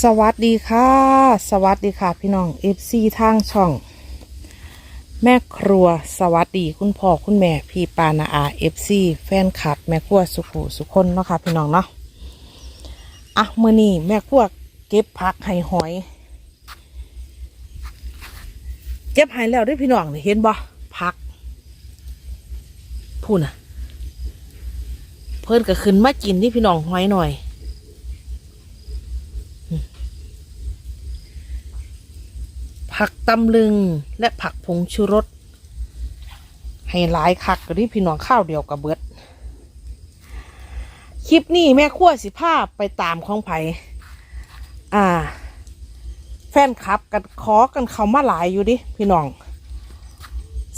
สวัสดีค่ะ สวัสดีค่ะ พี่น้องเอฟซีทางช่อง แม่ครัวสวัสดีคุณพ่อคุณแม่พี่ปานาอาเอฟซีแฟนคลับ แม่ครัวสุขุสุคนเนาะค่ะพี่น้องเนาะอะมื่อนี้แม่ครัวเก็บผักให้หอย เก็บให้แล้วด้วยพี่น้องเห็นบ่ผักพูดน่ะเพิ่นก็ขึ้นมากินที่พี่น้องหอยหน่อย ผักตำลึงและผักผงชูรสให้หลายคักก็ที่พี่น้องข้าวเดียวกับเบิด คลิปนี้แม่ขั้วสิภาพไปตามของไผอ่า แฟนคลับกันขอกันเขามาหลายอยู่ดิพี่น้อง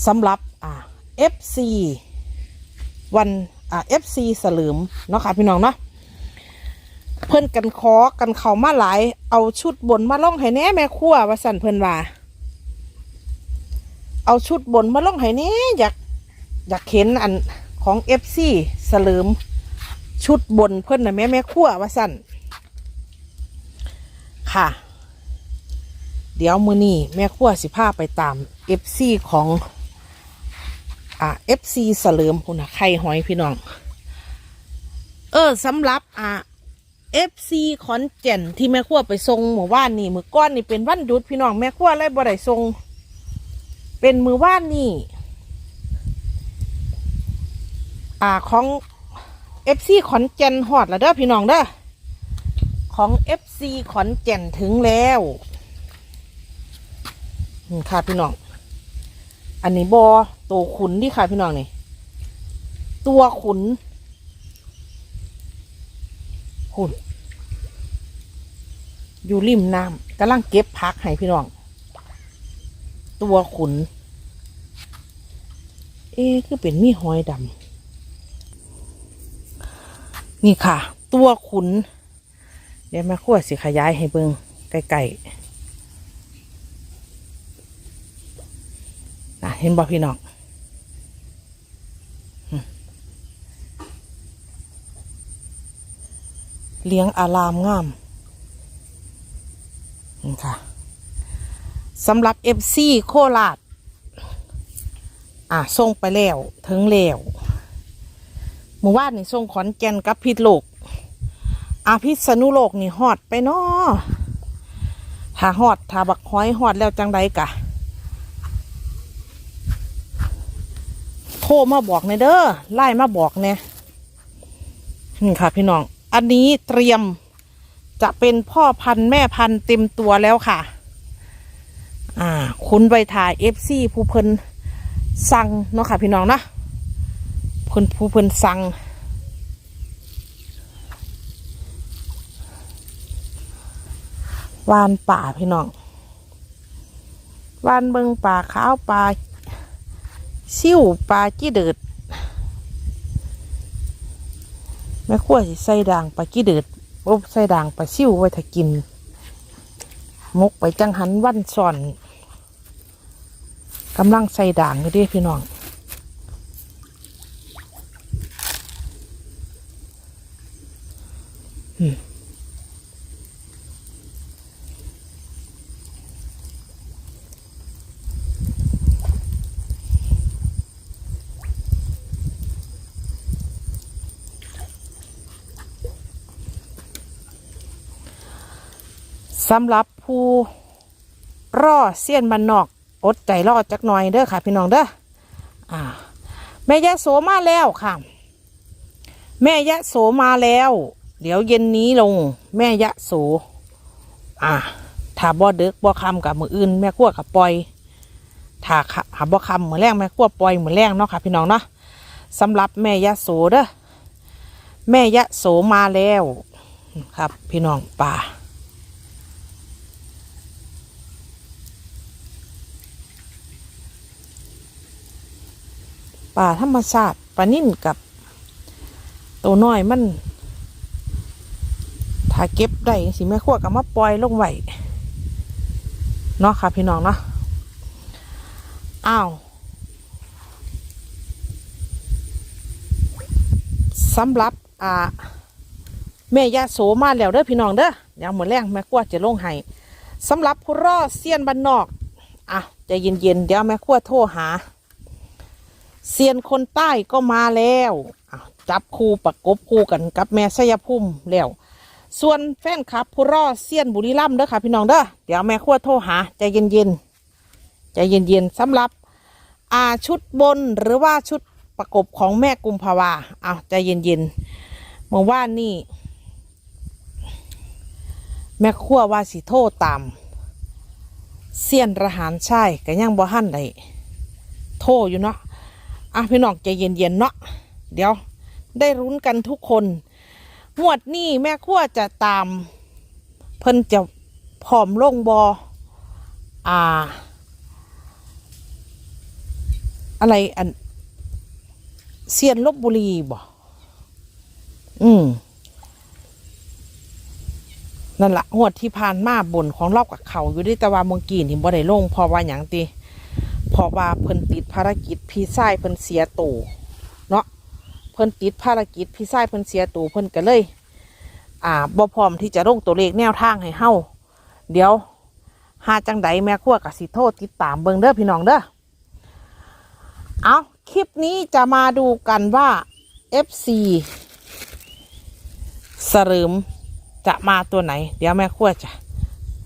สำหรับอ่า FC วันอ่า FC สลืมเนาะค่ะพี่น้องเนาะ เพิ่นกันขอกันเขามาหลาย เอาชุดบนมาล่องให้แน่แม่ครัวว่าสั่นเพิ่นว่า เอาชุดบนมาล่องให้แน่อยากอยากเห็นอันของเอฟซีสลืมชุดบนเพิ่นน่ะแม่แม่ครัวว่าสั่นค่ะ เดี๋ยวมือนี้แม่ครัวสิพาไปตามเอฟซีของอ่าเอฟซีสลืมคุณนะไข่หอยพี่น้อง เออสำหรับอ่า เอฟซีขอนแก่นที่แม่ขั้วไปทรงหมู่บ้านนี่มือก้อนนี่เป็นวันหยุดพี่น้องแม่ขั้วเลยบ่ได้ทรง เป็นมือว่านนี่อ่าของเอฟซีขอนแก่นหอดแล้วเด้อพี่น้องเด้อของเอฟซีขอนแก่นถึงแล้วค่ะพี่น้อง อันนี้บอตัวขุนที่ค่ะพี่น้องนี่ตัวขุน หุ่นอยู่ริมน้ำกำลังเก็บพักให้พี่น้อง ตัวขุน เอ๊คือเป็นมีหอยดำนี่ค่ะ ตัวขุน เดี๋ยวม่ขั้วสิขยายให้เบิงไกลๆนะเห็นบ่พี่น้อง เลี้ยงอารามงามนี่ค่ะสำหรับเอฟซีโคราชอะส่งไปแล้วถึงแล้วหมู่บ้านนี่ส่งขอนแก่นกับพิษโลกอาพิษณุโลกนี่ฮอดไปเนาะถ้าฮอดถ้าบักห้อยฮอดแล้วจังใดกะโทรมาบอกในเด้อไล่มาบอกเนี่ยนี่ค่ะพี่น้อง อันนี้เตรียมจะเป็นพ่อพันธุ์แม่พันธุ์เต็มตัวแล้วค่ะ อ่า คุณไปถ่ายเอฟซีผู้เพิ่นสั่งเนาะค่ะพี่น้องนะเพิ่นผู้เพิ่นสั่งวานป่าพี่น้องวานเบิงป่าขาวป่าซิ่วป่าจี้เดือด แม่ขั้วสิใส่ด่างปลากี้เดือดโอ้ใส่ด่างปลาซิ่วไว้ถ้ากิน มกไปจังหันวันซ่อนกำลังใส่ด่างอยู่เดิพี่น้องอืม สำหรับผู้รอเสี้ยนบันนอก อดใจรอจักหน่อยเด้อค่ะ พี่น้องเด้ออ่า แม่ยะโสมาแล้วค่ะ แม่ยะโสมาแล้ว เดี๋ยวเย็นนี้ลง แม่ยะโส อ่าถ้าบ่เดึกบ่คำกับมืออื่นแม่กั้วกับปล่อยถ้าหาบ่คำมือแรงแม่กั้วปล่อยมือแรงเนาะค่ะ พี่น้องเนาะสำหรับแม่ยะโสเด้อแม่ยะโสมาแล้ว ครับ พี่น้องป่า ป่าธรรมชาติปลานิ่นกับตัวน้อยมัน ถ้าเก็บได้สิแม่ขั้วกับมาปล่อยลงไหวเนาะค่ะพี่น้องเนาะอ้าวสำหรับอ่าแม่ยาโสมาแล้วเด้อพี่น้องเด้อเดี๋ยวหมดแรงแม่กลัวจะลงให้สำหรับผู้รอเซียนบ้านนอกอะใจเย็นๆเดี๋ยวแม่กลัวโทรหา เซียนคนใต้ก็มาแล้วอะจับคู่ประกบคู่กันกับแม่สยพุ่มแล้ว ส่วนแฟนคลับผู้รอเซียนบุรีรัมย์เด้อค่ะพี่น้องเด้อเดี๋ยวแม่ขั้วโทรหาใจเย็นๆใจเย็นๆสำหรับอ่าชุดบนหรือว่าชุดประกบของแม่กุมภาวาอ้าวใจเย็นๆเมื่อวานนี่แม่ขั้วว่าสิโทรตามเซียนระหารใช่ก็ยังบ่หันได้โทรอยู่เนาะ อะพี่น้องใจเย็นๆเนาะเดี๋ยวได้รุ้นกันทุกคนงวดนี้แม่ขั้วจะตาม เพิ่นจะผอมลงบออ่า อะไรอันเซียนลบบุรีบ่อืมนั่นละงวดที่ผ่านมาบนของรอบกับเขาอยู่ที่ตะวันเมืองกีนี่บ่ได้ลงพราะว่าอย่างตี เพราะว่าเพิ่นติดภารกิจพี่ชายเพิ่นเสียตู่เนาะเพิ่นติดภารกิจพี่ชายเพิ่นเสียตู่เพิ่นก็เลย อ่าบ่พร้อมที่จะลงตัวเลขแนวทางให้เฮาเดี๋ยวหาจังใดแม่ขั้วกับสิโทษติดตามเบิ่งเด้อพี่น้องเด้อเอาคลิปนี้จะมาดูกันว่า FC สรึมจะมาตัวไหน เดี๋ยวแม่ขั้วจะ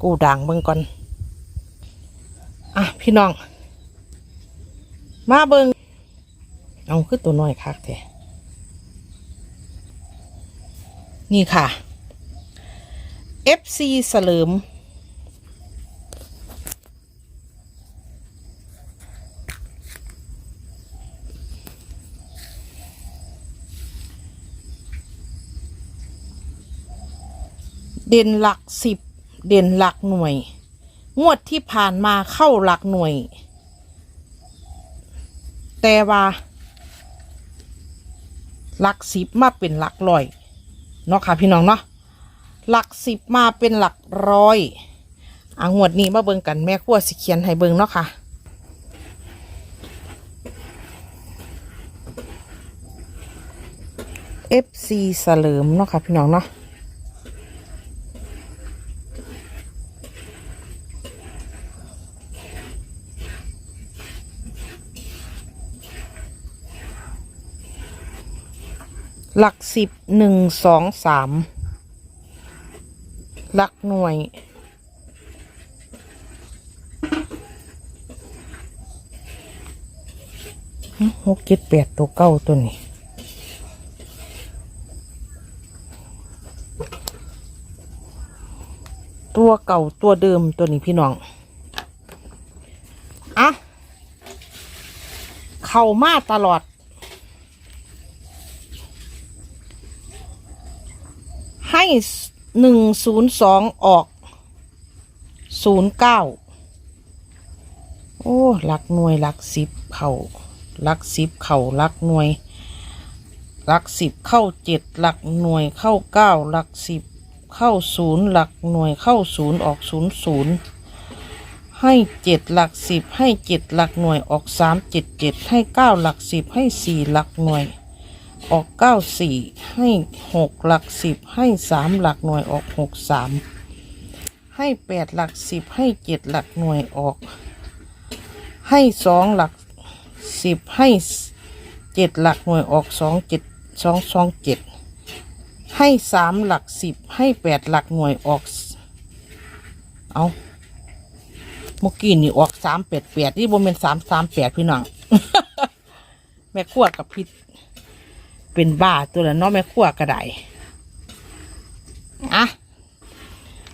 กูด่างเบิ่งก่อน อะ พี่น้อง มาเบิงเอาคือตัวน้อยคักแท้นี่ค่ะ FC สลิมเด่นหลักสิบ เด่นหลักหน่วย งวดที่ผ่านมาเข้าหลักหน่วย แต่ว่าหลักสิบมาเป็นหลักร้อยเนาะค่ะพี่น้องเนาะหลักสิบมาเป็นหลักร้อยอะงวดนี้มาเบิ่งกันแม่ขั้วสิเขียนให้เบิ่งเนาะค่ะ FC สเลิมเนาะค่ะพี่น้องเนาะ หลักสิบหนึ่งสองสามหลักหน่วย หกเจ็ดแปดตัวเก้าตัวนี้ตัวเก่าตัวเดิมตัวนี้พี่น้อง อะ เข้ามาตลอด ให้หนึ่งศูนย์สองออกศูนย์เก้าโอ้หลักหน่วยหลักสิบเข่าหลักสิบเข่าหลักหน่วยหลักสิบเข้าเจ็ดหลักหน่วยเข้าเก้าหลักสิบเข้าศูนย์หลักหน่วยเข้าศูนย์ออกศูนย์ศูนย์ให้เจ็ดหลักสิบให้เจ็ดหลักหน่วยออกสามเจ็ดเจ็ดให้เก้าหลักสิบให้สี่หลักหน่วย ออกเก้าสี่ให้หกหลักสิบให้สามหลักหน่วยออกหกสามให้แปดหลักสิบให้เจ็ดหลักหน่วยออก ให้สองหลักสิบให้เจ็ดหลักหน่วยออกสองเจ็ดสองสองเจ็ดให้สามหลักสิบให้แปดหลักหน่วยออก เอาเมื่อกี้นี่ออกสามแปดแปดนี่บ่เป็นสามสามแปดพี่น้อง แม่ขวดกับพิษ เป็นบ้าตัวละเนาะแม่ขั้วกระไดอะ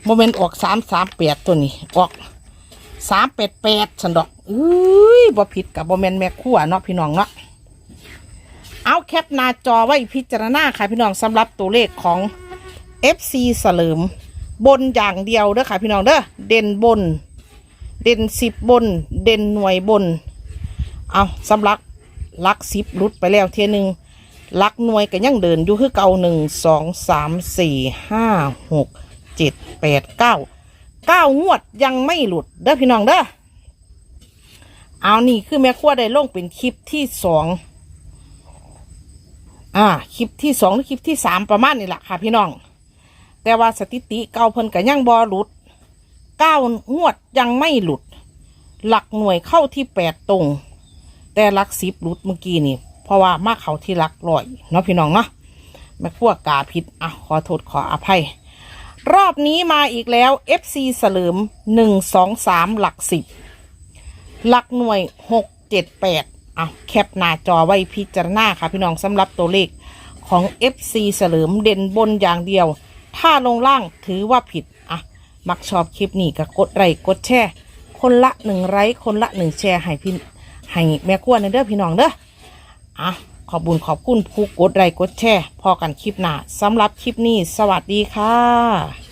โมเมนต์ออกสามสามแปดตัวนี้ออกสามแปดแปดสันดอกอุ้ยบ่ผิดกับโมเมนต์แม่ขั้วเนาะพี่น้องเนาะเอาแคปหน้าจอไว้พิจารณาค่ะพี่น้องสำหรับตัวเลขของ FC เสลิม บนอย่างเดียวเด้อค่ะพี่น้องเด้อเด่นบน เด่นสิบบน เด่นหน่วยบน เอาสำหรับลักสิบรุดไปแล้วเทียหนึ่ง ลักหน่วยก็ยังเดินอยู่คือเก่าหนึ่งสองสามสี่ห้าหกเจ็ดแปดเก้าเก้างวดยังไม่หลุดเด้อพี่น้องเด้อเอานี่คือแม่ขั้วได้ลงเป็นคลิปที่สองอ่าคลิปที่สองหรือคลิปที่สามประมาณนี่แหละค่ะพี่น้อง แต่ว่าสถิติเก่าเพิ่นก็ยังบ่หลุดเก้างวดยังไม่หลุด หลักหน่วยเข้าที่แปดตรง แต่หลักสิบหลุดเมื่อกี้นี่ เพราะว่ามาเขาที่หลักร้อยเนาะพี่น้องเนาะแม่พวกาผิดอะขอโทษขออภัย รอบนี้มาอีกแล้ว FC เสลิมหนึ่งสองสามหลักสิบหลักหน่วยหกเจ็ดแปดอะแคปหน้าจอไว้พิจารณาค่ะพี่น้องสำหรับตัวเลขของ FC เสลิมเด่นบนอย่างเดียว ถ้าลงล่างถือว่าผิดอะมักชอบคลิปนี้ก็กดไลค์กดแชร์คนละหนึ่งไลค์คนละหนึ่งแชร์ให้พี่ให้แม่กวในเด้อพี่น้องเด้อ อะขอบคุญขอบคุณผู้กดไลค์กดแชร์พอกันคลิปหน้าสำหรับคลิปนี้ สวัสดีค่ะ